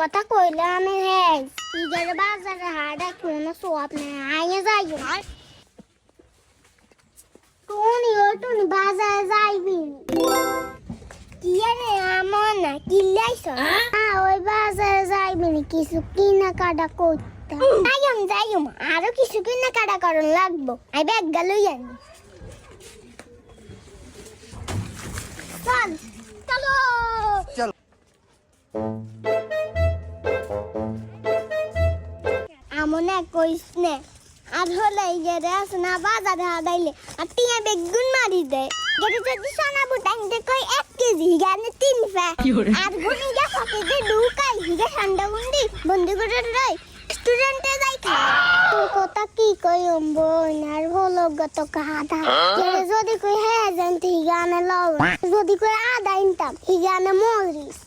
কথা কইলে আমি হ্যাঁ ঈদের বাজারে হাড়া কোনো সোয়াব নেই আইয়ে যাই টুনি ও টুনি বাজারে যাইবি। কি রে আমার না কিল্লাইছ হ্যাঁ ওই বাজারে যাইবি কিছু কিনা কাটা করতে। যাইম যাইম আরও কিছু কিনা কাটা করন লাগবো। আই ব্যাগ গেলই আনি। চল। চলো। আমনে কইস নে আর হলে গেরে আছে না বাজারে হাদাইলে আর টিয়া বেগুন মারি দে। গেরে যদি সোনা বুটাইন দে কই এক কেজি গানে তিন ফে। আর গুনি গা ফকে ঢুকাই হিগে ঠান্ডা গুন্ডি বন্ধু করে রই স্টুডেন্টে যাই খা। তোর কথা কি কই অম্বো আর হলো গত কাদা গেরে যদি কই হ্যাঁ জানতে হিগানে লব যদি কই আদা ইনতাম হিগানে মরিস।